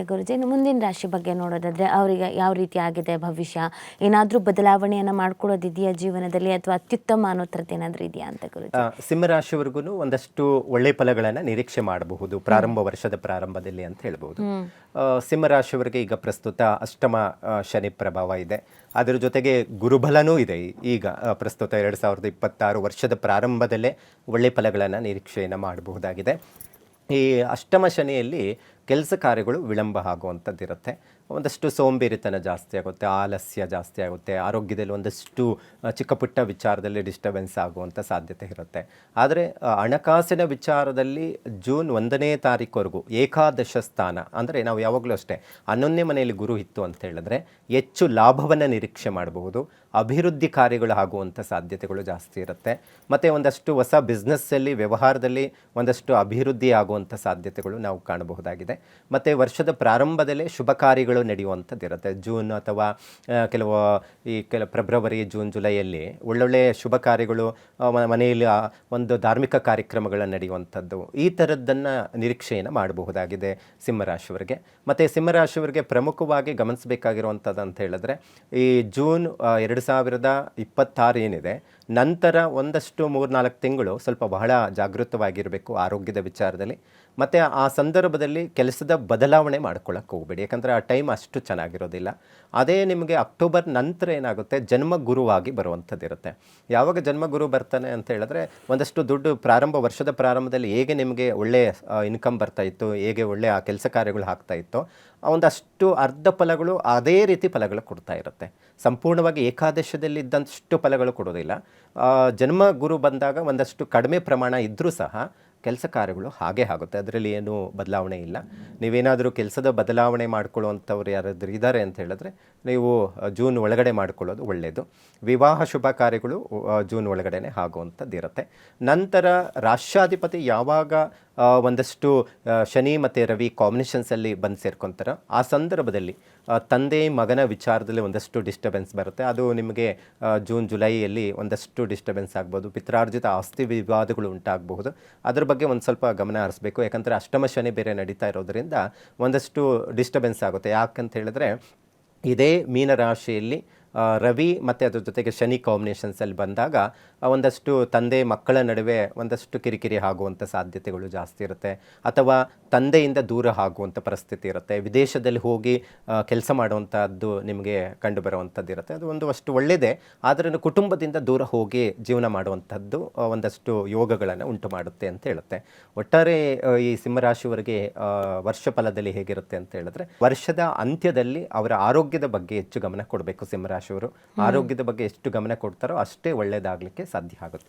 ಗುರುಜಿ. ಇನ್ನು ಮುಂದಿನ ರಾಶಿ ಬಗ್ಗೆ ನೋಡೋದಾದ್ರೆ ಅವರಿಗೆ ಯಾವ ರೀತಿ ಆಗಿದೆ ಭವಿಷ್ಯ? ಏನಾದರೂ ಬದಲಾವಣೆಯನ್ನು ಮಾಡ್ಕೊಳ್ಳೋದಿದೆಯಾ ಜೀವನದಲ್ಲಿ ಅಥವಾ ಅತ್ಯುತ್ತಮ ಅನ್ನೋ ಥರದ್ದು ಏನಾದರೂ ಇದೆಯಾ ಅಂತ ಗುರುಜಿ? ಸಿಂಹರಾಶಿವರೆಗೂ ಒಂದಷ್ಟು ಒಳ್ಳೆ ಫಲಗಳನ್ನು ನಿರೀಕ್ಷೆ ಮಾಡಬಹುದು. ಪ್ರಾರಂಭ ವರ್ಷದ ಪ್ರಾರಂಭದಲ್ಲಿ ಅಂತ ಹೇಳ್ಬೋದು ಸಿಂಹರಾಶಿಯವರಿಗೆ ಈಗ ಪ್ರಸ್ತುತ ಅಷ್ಟಮ ಶನಿ ಪ್ರಭಾವ ಇದೆ. ಅದರ ಜೊತೆಗೆ ಗುರುಬಲನೂ ಇದೆ. ಈಗ ಪ್ರಸ್ತುತ ಎರಡು ಸಾವಿರದ ಇಪ್ಪತ್ತಾರು ವರ್ಷದ ಪ್ರಾರಂಭದಲ್ಲೇ ಒಳ್ಳೆ ಫಲಗಳನ್ನು ನಿರೀಕ್ಷೆಯನ್ನು ಮಾಡಬಹುದಾಗಿದೆ. ಈ ಅಷ್ಟಮ ಶನಿಯಲ್ಲಿ ಕೆಲಸ ಕಾರ್ಯಗಳು ವಿಳಂಬ ಆಗುವಂಥದ್ದಿರುತ್ತೆ. ಒಂದಷ್ಟು ಸೋಂಬೇರಿತನ ಜಾಸ್ತಿ ಆಗುತ್ತೆ, ಆಲಸ್ಯ ಜಾಸ್ತಿ ಆಗುತ್ತೆ, ಆರೋಗ್ಯದಲ್ಲಿ ಒಂದಷ್ಟು ಚಿಕ್ಕಪುಟ್ಟ ಚಿಕ್ಕ ಪುಟ್ಟ ವಿಚಾರದಲ್ಲಿ ಡಿಸ್ಟರ್ಬೆನ್ಸ್ ಆಗುವಂಥ ಸಾಧ್ಯತೆ ಇರುತ್ತೆ. ಆದರೆ ಹಣಕಾಸಿನ ವಿಚಾರದಲ್ಲಿ ಜೂನ್ ಒಂದನೇ ತಾರೀಕುವರೆಗೂ ಏಕಾದಶ ಸ್ಥಾನ, ಅಂದರೆ ನಾವು ಯಾವಾಗಲೂ ಅಷ್ಟೇ ಹನ್ನೊಂದನೇ ಮನೆಯಲ್ಲಿ ಗುರು ಇತ್ತು ಅಂತ ಹೇಳಿದ್ರೆ ಹೆಚ್ಚು ಲಾಭವನ್ನು ನಿರೀಕ್ಷೆ ಮಾಡಬಹುದು, ಅಭಿವೃದ್ಧಿ ಕಾರ್ಯಗಳು ಆಗುವಂಥ ಸಾಧ್ಯತೆಗಳು ಜಾಸ್ತಿ ಇರುತ್ತೆ. ಮತ್ತು ಒಂದಷ್ಟು ಹೊಸ ಬಿಸ್ನೆಸ್ಸಲ್ಲಿ ವ್ಯವಹಾರದಲ್ಲಿ ಒಂದಷ್ಟು ಅಭಿವೃದ್ಧಿ ಆಗುವಂಥ ಸಾಧ್ಯತೆಗಳು ನಾವು ಕಾಣಬಹುದಾಗಿದೆ. ಮತ್ತು ವರ್ಷದ ಪ್ರಾರಂಭದಲ್ಲೇ ಶುಭ ಕಾರ್ಯಗಳು ನಡೆಯುವಂಥದ್ದು ಇರುತ್ತೆ ಜೂನ್ ಅಥವಾ ಕೆಲವು, ಈ, ಕೆಲ ಫೆಬ್ರವರಿ, ಜೂನ್, ಜುಲೈಯಲ್ಲಿ ಒಳ್ಳೊಳ್ಳೆಯ ಶುಭ ಕಾರ್ಯಗಳು ಮನೆಯಲ್ಲಿ ಒಂದು ಧಾರ್ಮಿಕ ಕಾರ್ಯಕ್ರಮಗಳು ನಡೆಯುವಂಥದ್ದು. ಈ ಥರದ್ದನ್ನು ನಿರೀಕ್ಷೆಯನ್ನು ಮಾಡಬಹುದಾಗಿದೆ ಸಿಂಹರಾಶಿಯವರಿಗೆ. ಮತ್ತು ಸಿಂಹರಾಶಿಯವರಿಗೆ ಪ್ರಮುಖವಾಗಿ ಗಮನಿಸಬೇಕಾಗಿರುವಂಥದ್ದು ಅಂತ ಹೇಳಿದ್ರೆ, ಈ ಜೂನ್ ಎರಡು ಸಾವಿರದ ಇಪ್ಪತ್ತಾರು ಏನಿದೆ ನಂತರ ಒಂದಷ್ಟು ಮೂರ್ನಾಲ್ಕು ತಿಂಗಳು ಸ್ವಲ್ಪ ಬಹಳ ಜಾಗೃತವಾಗಿರಬೇಕು ಆರೋಗ್ಯದ ವಿಚಾರದಲ್ಲಿ. ಮತ್ತು ಆ ಸಂದರ್ಭದಲ್ಲಿ ಕೆಲಸದ ಬದಲಾವಣೆ ಮಾಡ್ಕೊಳ್ಳೋಕೆ ಹೋಗಬೇಡಿ. ಯಾಕಂದರೆ ಆ ಟೈಮ್ ಅಷ್ಟು ಚೆನ್ನಾಗಿರೋದಿಲ್ಲ. ಅದೇ ನಿಮಗೆ ಅಕ್ಟೋಬರ್ ನಂತರ ಏನಾಗುತ್ತೆ? ಜನ್ಮಗುರುವಾಗಿ ಬರುವಂಥದ್ದಿರುತ್ತೆ ಯಾವಾಗ ಜನ್ಮಗುರು ಬರ್ತಾನೆ ಅಂತ ಹೇಳಿದ್ರೆ ಒಂದಷ್ಟು ದುಡ್ಡು ಪ್ರಾರಂಭ, ವರ್ಷದ ಪ್ರಾರಂಭದಲ್ಲಿ ಹೇಗೆ ನಿಮಗೆ ಒಳ್ಳೆಯ ಇನ್ಕಮ್ ಬರ್ತಾ ಇತ್ತು, ಹೇಗೆ ಒಳ್ಳೆಯ ಆ ಕೆಲಸ ಕಾರ್ಯಗಳು ಆಗ್ತಾ ಇತ್ತೋ ಒಂದಷ್ಟು ಅರ್ಧ ಫಲಗಳು ಅದೇ ರೀತಿ ಫಲಗಳು ಕೊಡ್ತಾ ಇರುತ್ತೆ. ಸಂಪೂರ್ಣವಾಗಿ ಏಕಾದಶದಲ್ಲಿ ಇದ್ದಂಷ್ಟು ಫಲಗಳು ಕೊಡೋದಿಲ್ಲ ಜನ್ಮ ಗುರು ಬಂದಾಗ ಒಂದಷ್ಟು ಕಡಿಮೆ ಪ್ರಮಾಣ ಇದ್ದರೂ ಸಹ ಕೆಲಸ ಕಾರ್ಯಗಳು ಹಾಗೆ ಆಗುತ್ತೆ. ಅದರಲ್ಲಿ ಏನೂ ಬದಲಾವಣೆ ಇಲ್ಲ. ನೀವೇನಾದರೂ ಕೆಲಸದ ಬದಲಾವಣೆ ಮಾಡ್ಕೊಳ್ಳುವಂಥವ್ರು ಯಾರಾದರೂ ಇದ್ದಾರೆ ಅಂತ ಹೇಳಿದ್ರೆ ನೀವು ಜೂನ್ ಒಳಗಡೆ ಮಾಡ್ಕೊಳ್ಳೋದು ಒಳ್ಳೆಯದು ವಿವಾಹ ಶುಭ ಕಾರ್ಯಗಳು ಜೂನ್ ಒಳಗಡೆ ಆಗುವಂಥದ್ದು ಇರುತ್ತೆ ನಂತರ ರಾಷ್ಟ್ರಾಧಿಪತಿ ಯಾವಾಗ ಒಂದಷ್ಟು ಶನಿ ಮತ್ತು ರವಿ ಕಾಂಬಿನೇಷನ್ಸಲ್ಲಿ ಬಂದು ಸೇರ್ಕೊತಾರೆ. ಆ ಸಂದರ್ಭದಲ್ಲಿ ತಂದೆ ಮಗನ ವಿಚಾರದಲ್ಲಿ ಒಂದಷ್ಟು ಡಿಸ್ಟರ್ಬೆನ್ಸ್ ಬರುತ್ತೆ. ಅದು ನಿಮಗೆ ಜೂನ್ ಜುಲೈಯಲ್ಲಿ ಒಂದಷ್ಟು ಡಿಸ್ಟರ್ಬೆನ್ಸ್ ಆಗ್ಬೋದು. ಪಿತ್ರಾರ್ಜಿತ ಆಸ್ತಿ ವಿವಾದಗಳು ಉಂಟಾಗಬಹುದು. ಅದ್ರ ಬಗ್ಗೆ ಒಂದು ಸ್ವಲ್ಪ ಗಮನ ಹರಿಸ್ಬೇಕು. ಯಾಕಂದರೆ ಅಷ್ಟಮ ಶನಿ ಬೇರೆ ನಡೀತಾ ಇರೋದರಿಂದ ಒಂದಷ್ಟು ಡಿಸ್ಟರ್ಬೆನ್ಸ್ ಆಗುತ್ತೆ. ಯಾಕಂತ ಹೇಳಿದ್ರೆ, ಇದೇ ಮೀನರಾಶಿಯಲ್ಲಿ ರವಿ ಮತ್ತು ಅದ್ರ ಜೊತೆಗೆ ಶನಿ ಕಾಂಬಿನೇಷನ್ಸಲ್ಲಿ ಬಂದಾಗ ಒಂದಷ್ಟು ತಂದೆ ಮಕ್ಕಳ ನಡುವೆ ಒಂದಷ್ಟು ಕಿರಿಕಿರಿ ಆಗುವಂಥ ಸಾಧ್ಯತೆಗಳು ಜಾಸ್ತಿ ಇರುತ್ತೆ. ಅಥವಾ ತಂದೆಯಿಂದ ದೂರ ಆಗುವಂಥ ಪರಿಸ್ಥಿತಿ ಇರುತ್ತೆ. ವಿದೇಶದಲ್ಲಿ ಹೋಗಿ ಕೆಲಸ ಮಾಡುವಂಥದ್ದು ನಿಮಗೆ ಕಂಡುಬರುವಂಥದ್ದು ಇರುತ್ತೆ. ಅದು ಒಂದು ಅಷ್ಟು ಒಳ್ಳೆಯದೇ ಆದ್ದರಿಂದ ಕುಟುಂಬದಿಂದ ದೂರ ಹೋಗಿ ಜೀವನ ಮಾಡುವಂಥದ್ದು ಒಂದಷ್ಟು ಯೋಗಗಳನ್ನು ಉಂಟು ಮಾಡುತ್ತೆ ಅಂತ ಹೇಳುತ್ತೆ. ಒಟ್ಟಾರೆ ಈ ಸಿಂಹರಾಶಿಯವರಿಗೆ ವರ್ಷ ಫಲದಲ್ಲಿ ಹೇಗಿರುತ್ತೆ ಅಂತ ಹೇಳಿದ್ರೆ, ವರ್ಷದ ಅಂತ್ಯದಲ್ಲಿ ಅವರ ಆರೋಗ್ಯದ ಬಗ್ಗೆ ಹೆಚ್ಚು ಗಮನ ಕೊಡಬೇಕು ಸಿಂಹರಾಶಿಯವರು ಆರೋಗ್ಯದ ಬಗ್ಗೆ ಎಷ್ಟು ಗಮನ ಕೊಡ್ತಾರೋ ಅಷ್ಟೇ ಒಳ್ಳೆಯದಾಗಲಿಕ್ಕೆ ಸಾಧ್ಯ ಆಗುತ್ತೆ.